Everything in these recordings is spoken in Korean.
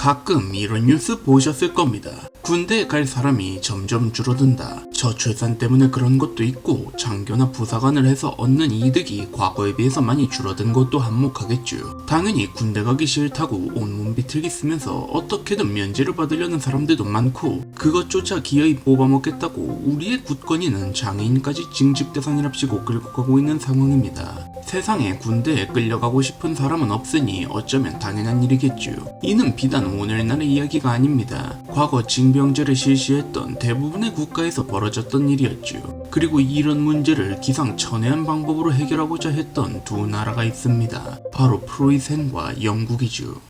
가끔 이런 뉴스 보셨을 겁니다. 군대에 갈 사람이 점점 줄어든다. 저출산 때문에 그런 것도 있고 장교나 부사관을 해서 얻는 이득이 과거에 비해서 많이 줄어든 것도 한몫하겠죠. 당연히 군대 가기 싫다고 온몸 비틀기 쓰면서 어떻게든 면제를 받으려는 사람들도 많고 그것조차 기어이 뽑아먹겠다고 우리의 굳건이는 장애인까지 징집 대상이랍시고 끌고 가고 있는 상황입니다. 세상에 군대에 끌려가고 싶은 사람은 없으니 어쩌면 당연한 일이겠죠. 이는 비단 오늘날의 이야기가 아닙니다. 과거 징병제를 실시했던 대부분의 국가에서 벌어졌던 일이었죠. 그리고 이런 문제를 기상천외한 방법으로 해결하고자 했던 두 나라가 있습니다. 바로 프로이센과 영국이죠.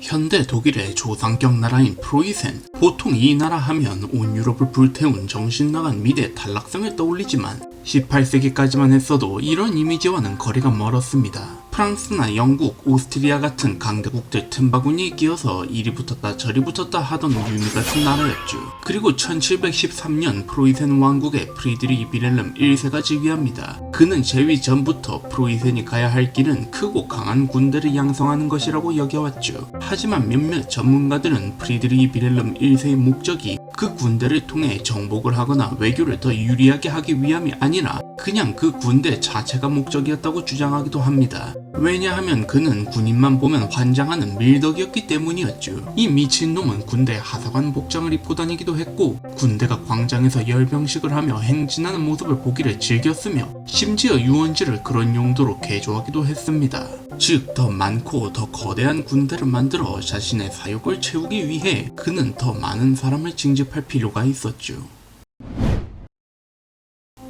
현대 독일의 조상격 나라인 프로이센. 보통 이 나라 하면 온 유럽을 불태운 정신 나간 미대 탈락상을 떠올리지만 18세기까지만 했어도 이런 이미지와는 거리가 멀었습니다. 프랑스나 영국, 오스트리아 같은 강대국들 틈바구니에 끼어서 이리 붙었다 저리 붙었다 하던 유미 같은 나라였죠. 그리고 1713년 프로이센 왕국의 프리드리히 비렐름 1세가 즉위합니다. 그는 재위 전부터 프로이센이 가야 할 길은 크고 강한 군대를 양성하는 것이라고 여겨왔죠. 하지만 몇몇 전문가들은 프리드리히 비렐름 1세의 목적이 그 군대를 통해 정복을 하거나 외교를 더 유리하게 하기 위함이 아니라 그냥 그 군대 자체가 목적이었다고 주장하기도 합니다. 왜냐하면 그는 군인만 보면 환장하는 밀덕이었기 때문이었죠. 이 미친놈은 군대 하사관 복장을 입고 다니기도 했고 군대가 광장에서 열병식을 하며 행진하는 모습을 보기를 즐겼으며 심지어 유원지를 그런 용도로 개조하기도 했습니다. 즉, 더 많고 더 거대한 군대를 만들어 자신의 사욕을 채우기 위해 그는 더 많은 사람을 징집할 필요가 있었죠.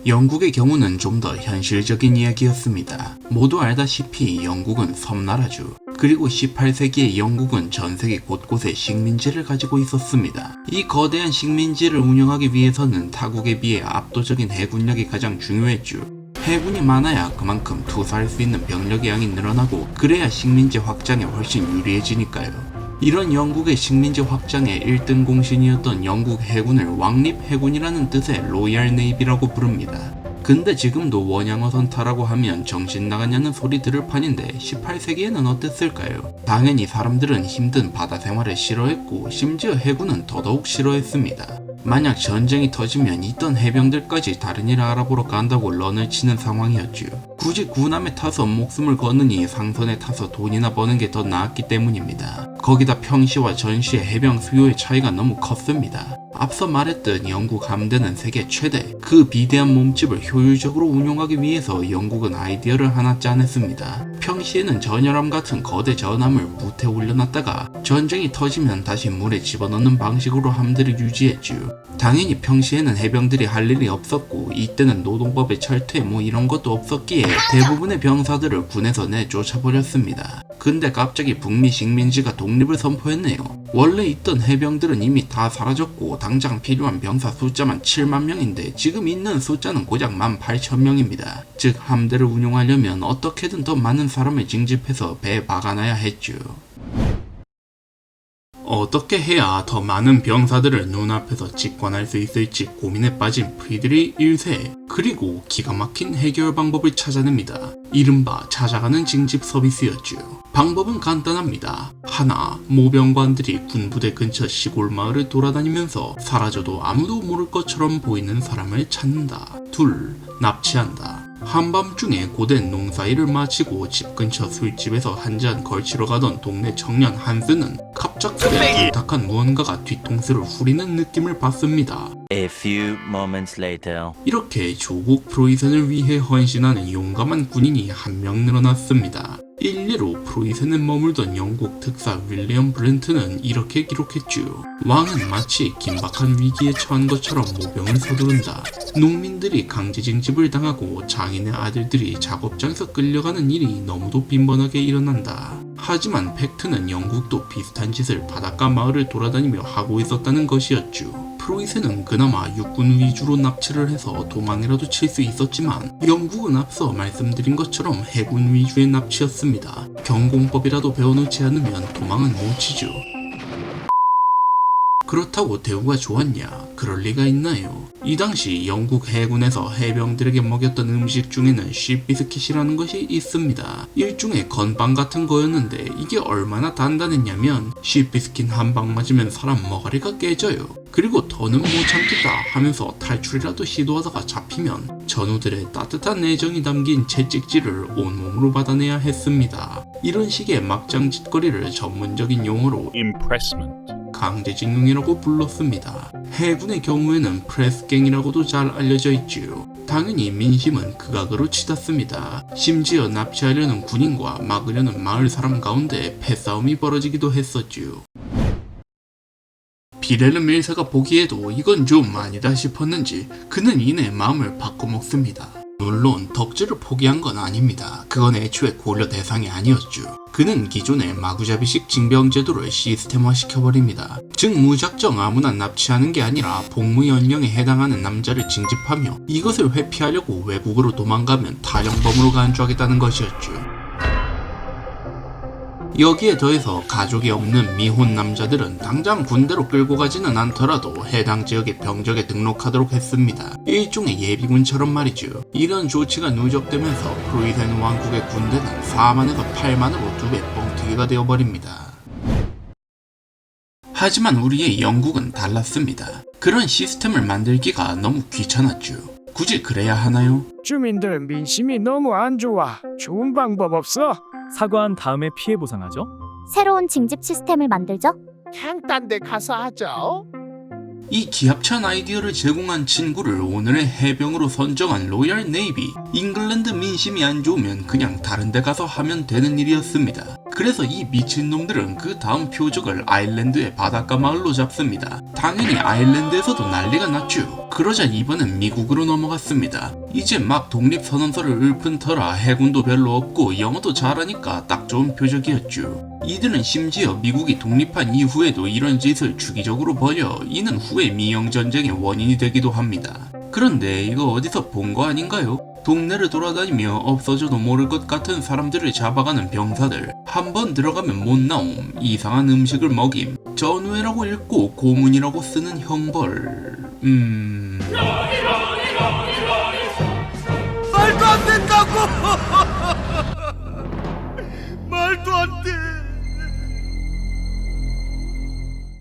영국의 경우는 좀 더 현실적인 이야기였습니다. 모두 알다시피 영국은 섬나라죠. 그리고 18세기의 영국은 전 세계 곳곳에 식민지를 가지고 있었습니다. 이 거대한 식민지를 운영하기 위해서는 타국에 비해 압도적인 해군력이 가장 중요했죠. 해군이 많아야 그만큼 투사할 수 있는 병력의 양이 늘어나고 그래야 식민지 확장에 훨씬 유리해지니까요. 이런 영국의 식민지 확장의 1등 공신이었던 영국 해군을 왕립 해군이라는 뜻의 로얄 네이비라고 부릅니다. 근데 지금도 원양어 선 타라고 하면 정신 나가냐는 소리 들을 판인데 18세기에는 어땠을까요? 당연히 사람들은 힘든 바다 생활을 싫어했고 심지어 해군은 더더욱 싫어했습니다. 만약 전쟁이 터지면 있던 해병들까지 다른 일을 알아보러 간다고 런을 치는 상황이었죠. 굳이 군함에 타서 목숨을 거느니 상선에 타서 돈이나 버는 게 더 나았기 때문입니다. 거기다 평시와 전시의 해병 수요의 차이가 너무 컸습니다. 앞서 말했듯 영국 함대는 세계 최대. 그 비대한 몸집을 효율적으로 운용하기 위해서 영국은 아이디어를 하나 짜냈습니다. 평시에는 전열함 같은 거대 전함을 무태 올려놨다가 전쟁이 터지면 다시 물에 집어넣는 방식으로 함대를 유지했죠. 당연히 평시에는 해병들이 할 일이 없었고 이때는 노동법의 철퇴 뭐 이런 것도 없었기에 대부분의 병사들을 군에서 내쫓아버렸습니다. 근데 갑자기 북미 식민지가 독립을 선포했네요. 원래 있던 해병들은 이미 다 사라졌고 당장 필요한 병사 숫자만 7만 명인데 지금 있는 숫자는 고작 1만 8천 명입니다. 즉 함대를 운용하려면 어떻게든 더 많은 사람을 징집해서 배에 박아놔야 했죠. 어떻게 해야 더 많은 병사들을 눈앞에서 직관할 수 있을지 고민에 빠진 프리드리 1세 그리고 기가 막힌 해결 방법을 찾아냅니다. 이른바 찾아가는 징집 서비스였죠. 방법은 간단합니다. 하나, 모병관들이 군부대 근처 시골 마을을 돌아다니면서 사라져도 아무도 모를 것처럼 보이는 사람을 찾는다. 둘, 납치한다. 한밤중에 고된 농사일을 마치고 집 근처 술집에서 한 잔 걸치러 가던 동네 청년 한스는 갑작스레 부탁한 무언가가 뒤통수를 후리는 느낌을 받습니다. A few moments later. 이렇게 조국 프로이센을 위해 헌신하는 용감한 군인이 한 명 늘어났습니다. 일례로 프로이센에 머물던 영국 특사 윌리엄 브렌트는 이렇게 기록했죠. 왕은 마치 긴박한 위기에 처한 것처럼 모병을 서두른다. 농민들이 강제징집을 당하고 장인의 아들들이 작업장에서 끌려가는 일이 너무도 빈번하게 일어난다. 하지만 팩트는 영국도 비슷한 짓을 바닷가 마을을 돌아다니며 하고 있었다는 것이었죠. 프로이센은 그나마 육군 위주로 납치를 해서 도망이라도 칠 수 있었지만 영국은 앞서 말씀드린 것처럼 해군 위주의 납치였습니다. 경공법이라도 배워놓지 않으면 도망은 못 치죠. 그렇다고 대우가 좋았냐? 그럴 리가 있나요? 이 당시 영국 해군에서 해병들에게 먹였던 음식 중에는 쉬비스킷이라는 것이 있습니다. 일종의 건빵 같은 거였는데 이게 얼마나 단단했냐면 쉬비스킷 한 방 맞으면 사람 머가리가 깨져요. 그리고 더는 못 참겠다 하면서 탈출이라도 시도하다가 잡히면 전우들의 따뜻한 애정이 담긴 채찍질을 온몸으로 받아내야 했습니다. 이런 식의 막장 짓거리를 전문적인 용어로 impressment, 강제징용이라고 불렀습니다. 해군의 경우에는 프레스갱이라고도 잘 알려져 있지요. 당연히 민심은 극악으로 치닫습니다. 심지어 납치하려는 군인과 막으려는 마을 사람 가운데 패싸움이 벌어지기도 했었지요. 비레르 밀사가 보기에도 이건 좀 아니다 싶었는지 그는 이내 마음을 바꿔먹습니다. 물론 덕질을 포기한 건 아닙니다. 그건 애초에 고려 대상이 아니었죠. 그는 기존의 마구잡이식 징병 제도를 시스템화 시켜버립니다. 즉 무작정 아무나 납치하는 게 아니라 복무 연령에 해당하는 남자를 징집하며 이것을 회피하려고 외국으로 도망가면 타령범으로 간주하겠다는 것이었죠. 여기에 더해서 가족이 없는 미혼 남자들은 당장 군대로 끌고 가지는 않더라도 해당 지역의 병적에 등록하도록 했습니다. 일종의 예비군처럼 말이죠. 이런 조치가 누적되면서 프로이센 왕국의 군대는 4만에서 8만으로 두 배 뻥튀기가 되어버립니다. 하지만 우리의 영국은 달랐습니다. 그런 시스템을 만들기가 너무 귀찮았죠. 굳이 그래야 하나요? 주민들 민심이 너무 안 좋아. 좋은 방법 없어? 사과한 다음에 피해 보상하죠? 새로운 징집 시스템을 만들죠. 그냥 딴 데 가서 하죠. 이 기합찬 아이디어를 제공한 친구를 오늘의 해병으로 선정한 로얄 네이비. 잉글랜드 민심이 안 좋으면 그냥 다른 데 가서 하면 되는 일이었습니다. 그래서 이 미친놈들은 그 다음 표적을 아일랜드의 바닷가 마을로 잡습니다. 당연히 아일랜드에서도 난리가 났죠. 그러자 이번엔 미국으로 넘어갔습니다. 이제 막 독립선언서를 읊은 터라 해군도 별로 없고 영어도 잘하니까 딱 좋은 표적이었죠. 이들은 심지어 미국이 독립한 이후에도 이런 짓을 주기적으로 벌여 이는 후에 미영전쟁의 원인이 되기도 합니다. 그런데 이거 어디서 본 거 아닌가요? 동네를 돌아다니며 없어져도 모를 것 같은 사람들을 잡아가는 병사들. 한 번 들어가면 못 나옴. 이상한 음식을 먹임. 전우회라고 읽고 고문이라고 쓰는 형벌. 음... 말도 안 된다고!